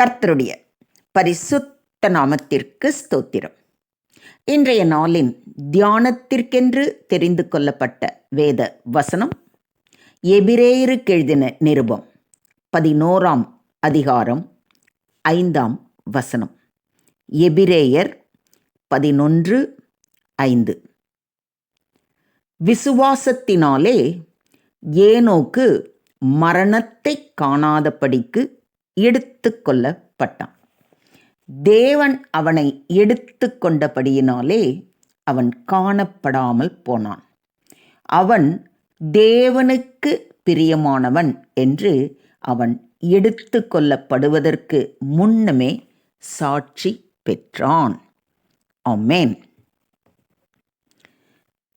கர்த்தருடைய பரிசுத்த நாமத்திற்கு ஸ்தோத்திரம். இன்றைய நாளின் தியானத்திற்கென்று தெரிந்து கொள்ளப்பட்ட வேத வசனம் எபிரேயருக்கு எழுதின நிருபம் பதினோராம் அதிகாரம் ஐந்தாம் வசனம். எபிரேயர் பதினொன்று ஐந்து. விசுவாசத்தினாலே ஏனோக்கு மரணத்தை காணாதபடிக்கு எடுத்து கொள்ளப்பட்டான் தேவன் அவனை எடுத்து கொண்டபடியினாலே அவன் காணப்படாமல் போனான். அவன் தேவனுக்கு பிரியமானவன் என்று அவன் எடுத்து கொள்ளப்படுவதற்கு முன்னமே சாட்சி பெற்றான். ஆமேன்.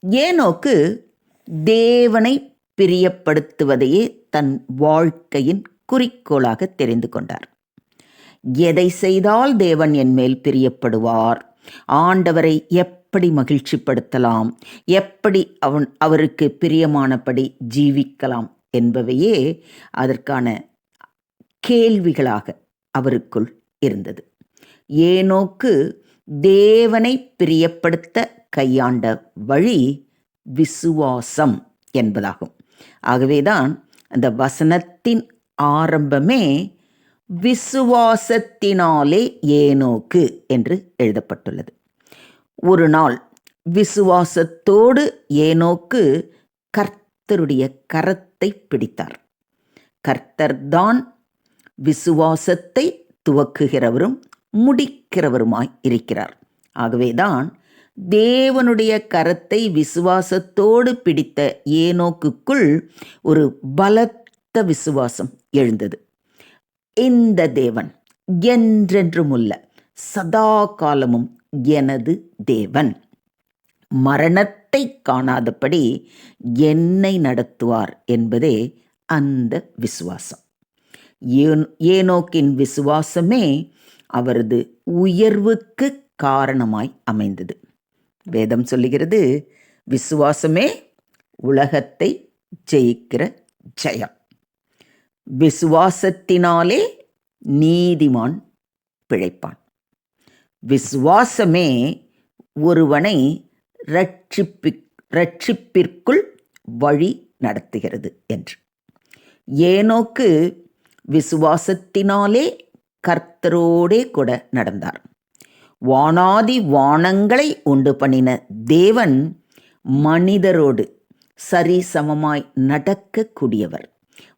ஏனோக்கு தேவனை பிரியப்படுத்துவதையே தன் வாழ்க்கையின் குறிக்கோளாக தெரிந்து கொண்டார். எதை செய்தால் தேவன் என் மேல் பிரியப்படுவார்? ஆண்டவரை எப்படி மகிழ்ச்சிப்படுத்தலாம்? எப்படி அவன் அவருக்கு பிரியமானபடி ஜீவிக்கலாம்? என்பவையே அதற்கான கேள்விகளாக அவருக்குள் இருந்தது. ஏனோக்கு தேவனை பிரியப்படுத்த கையாண்ட வழி விசுவாசம் என்பதாகும். ஆகவேதான் அந்த வசனத்தின் ஆரம்பமே விசுவாசத்தினாலே ஏனோக்கு என்று எழுதப்பட்டுள்ளது. ஒரு நாள் விசுவாசத்தோடு ஏனோக்கு கர்த்தருடைய கரத்தை பிடித்தார். கர்த்தர்தான் விசுவாசத்தை துவக்குகிறவரும் முடிக்கிறவருமாய் இருக்கிறார். ஆகவேதான் தேவனுடைய கரத்தை விசுவாசத்தோடு பிடித்த ஏனோக்குக்குள் ஒரு பலத்த விசுவாசம் எழுந்தது. இந்த தேவன் என்றென்றும் உள்ள சதா காலமும் எனது தேவன். மரணத்தை காணாதபடி என்னை நடத்துவார் என்பதே அந்த விசுவாசம். ஏனோக்கின் விசுவாசமே அவரது உயர்வுக்கு காரணமாய் அமைந்தது. வேதம் சொல்லுகிறது விசுவாசமே உலகத்தை ஜெயிக்கிற ஜெயம். விசுவாசத்தினாலே நீதிமான் பிழைப்பான். விசுவாசமே ஒருவனை ரட்சிப்பி ரட்சிப்பிற்குள் வழி நடத்துகிறது என்று. ஏனோக்கு விசுவாசத்தினாலே கர்த்தரோடே கூட நடந்தார். வானாதி வானங்களை உண்டு பண்ணின தேவன் மனிதரோடு சரிசமமாய் நடக்கக்கூடியவர்.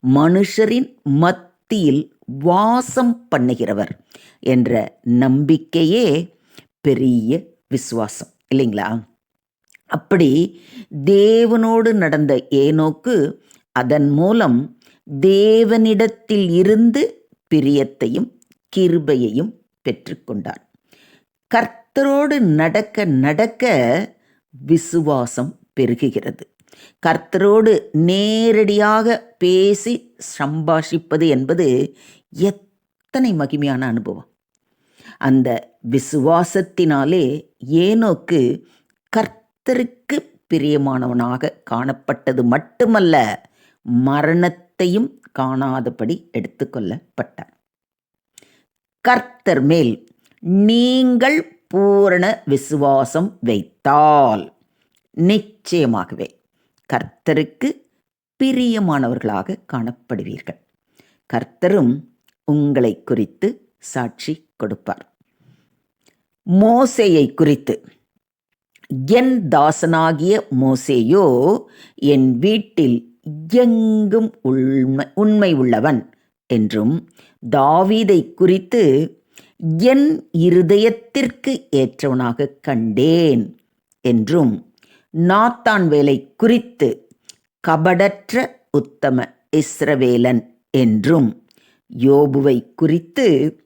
மனுஷரின் மத்தியில் வாசம் பண்ணுகிறவர் என்ற நம்பிக்கையே பெரிய விசுவாசம் இல்லைங்களா? அப்படி தேவனோடு நடந்த ஏனோக்கு அதன் மூலம் தேவனிடத்தில் இருந்து பிரியத்தையும் கிருபையையும் பெற்றுக்கொண்டார் கர்த்தரோடு நடக்க நடக்க விசுவாசம் பெருகுகிறது. கர்த்தரோடு நேரடியாக பேசி சம்பாஷிப்பது என்பது எத்தனை மகிமையான அனுபவம். அந்த விசுவாசத்தினாலே ஏனோக்கு கர்த்தருக்கு பிரியமானவனாக காணப்பட்டது மட்டுமல்ல மரணத்தையும் காணாதபடி எடுத்துக்கொள்ளப்பட்டார். கர்த்தர் மேல் நீங்கள் பூரண விசுவாசம் வைத்தால் நிச்சயமாகவே கர்த்தருக்கு பிரியமானவர்களாக காணப்படுவீர்கள். கர்த்தரும் உங்களை குறித்து சாட்சி கொடுப்பார். மோசையை குறித்து. என் தாசனாகிய மோசேயோ என் வீட்டில் எங்கும் உண்மை உண்மை உள்ளவன் என்றும் தாவீதை குறித்து என் இருதயத்திற்கு ஏற்றவனாக கண்டேன் என்றும் நாத்தான் வேலை குறித்து கபடற்ற உத்தம இஸ்ரவேலன் என்றும் யோபுவை குறித்து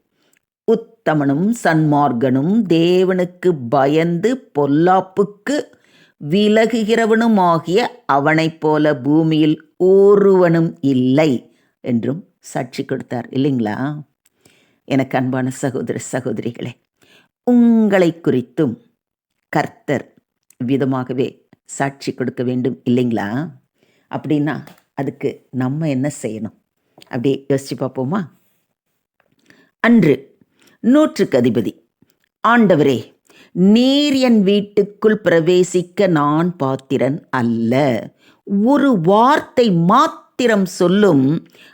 உத்தமனும் சன்மார்கனும் தேவனுக்கு பயந்து பொல்லாப்புக்கு விலகுகிறவனுமாகிய அவனைப் போல பூமியில் ஒருவனும் இல்லை என்றும் சாட்சி கொடுத்தார் இல்லைங்களா? எனக்கு அன்பான சகோதர சகோதரிகளே உங்களை குறித்தும் கர்த்தர் விதமாகவே சாட்சி கொடுக்க வேண்டும் இல்லைங்களா? அப்படின்னா அதுக்கு நம்ம என்ன செய்யணும்? அப்படியே யோசிச்சு பார்ப்போமா? அன்று நூற்றுக்கு அதிபதி ஆண்டவரே நீர் என் வீட்டுக்குள் பிரவேசிக்க நான் பாத்திரன் அல்ல. ஒரு வார்த்தை மாத்திரம் சொல்லும்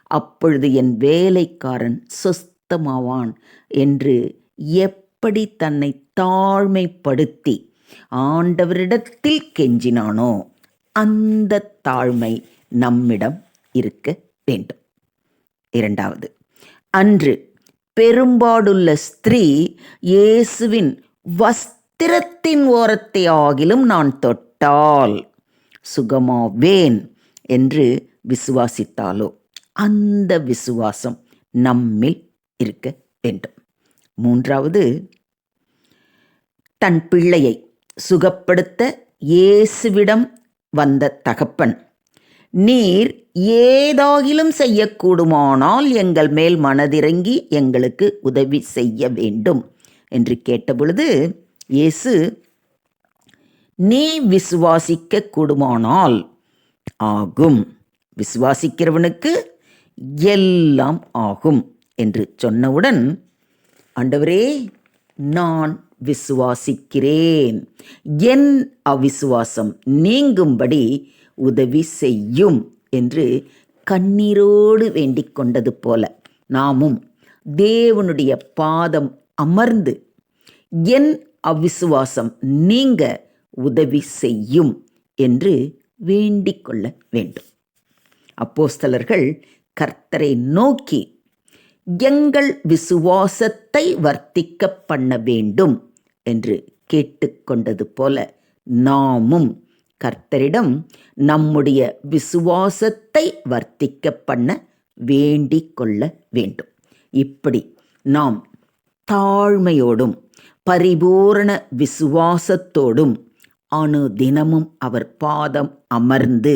அப்பொழுது என் வேலைக்காரன் சொஸ்தமாவான் என்று எப்படி தன்னை தாழ்மைப்படுத்தி ஆண்டவரிடத்தில் கெஞ்சினானோ அந்த தாழ்மை நம்மிடம் இருக்க வேண்டும். இரண்டாவது அன்று பெரும்பாடுள்ள ஸ்திரீ இயேசுவின் வஸ்திரத்தின் ஓரத்தை ஆகிலும் நான் தொட்டால் சுகமாவேன் என்று விசுவாசித்தாலோ அந்த விசுவாசம் நம்மில் இருக்க வேண்டும். மூன்றாவது தன் பிள்ளையை சுகப்படுத்த இயேசுவிடம் வந்த தகப்பன் நீர் ஏதாகிலும் செய்யக்கூடுமானால் எங்கள் மேல் மனதிறங்கி எங்களுக்கு உதவி செய்ய வேண்டும் என்று கேட்டபொழுது இயேசு நீ விசுவாசிக்க கூடுமானால் ஆகும். விசுவாசிக்கிறவனுக்கு எல்லாம் ஆகும் என்று சொன்னவுடன் ஆண்டவரே நான் விசுவாசிக்கிறேன். என் அவிசுவாசம் நீங்கும்படி உதவி செய்யும் என்று கண்ணீரோடு வேண்டிக் கொண்டது போல நாமும் தேவனுடைய பாதம் அமர்ந்து என் அவிசுவாசம் நீங்க உதவி செய்யும் என்று வேண்டிக் கொள்ள வேண்டும். அப்போஸ்தலர்கள் கர்த்தரை நோக்கி எங்கள் விசுவாசத்தை வர்த்திக்க பண்ண வேண்டும். என்று கேட்டுக்கொண்டது போல நாமும் கர்த்தரிடம் நம்முடைய விசுவாசத்தை வர்த்திக்க பண்ண வேண்டிக் கொள்ள வேண்டும். இப்படி நாம் தாழ்மையோடும் பரிபூரண விசுவாசத்தோடும் அணு தினமும் அவர் பாதம் அமர்ந்து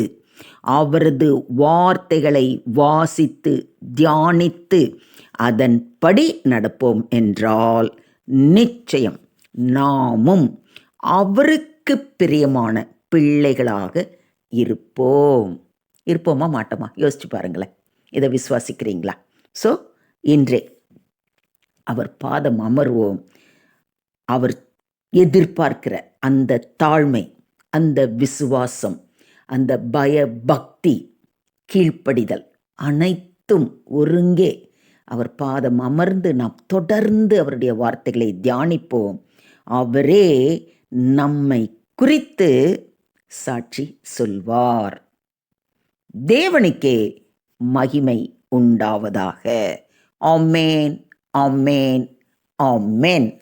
அவரது வார்த்தைகளை வாசித்து தியானித்து அதன்படி நடப்போம் என்றால் நிச்சயம் நாமும் அவருக்கு பிரியமான பிள்ளைகளாக இருப்போம். இருப்போமா மாட்டோமா? யோசிச்சு பாருங்களேன். இதை விசுவாசிக்கிறீங்களா? ஸோ இன்றே அவர் பாதம் அமர்வோம். அவர் எதிர்பார்க்கிற அந்த தாழ்மை அந்த விசுவாசம் அந்த பய பக்தி கீழ்ப்படிதல் அனைத்தும் ஒருங்கே. அவர் பாதம் அமர்ந்து நாம் தொடர்ந்து அவருடைய வார்த்தைகளை தியானிப்போம். அவரே நம்மை குறித்து சாட்சி சொல்வார். தேவனுக்கே மகிமை உண்டாவதாக. ஆமேன் ஆமேன் ஆமேன்.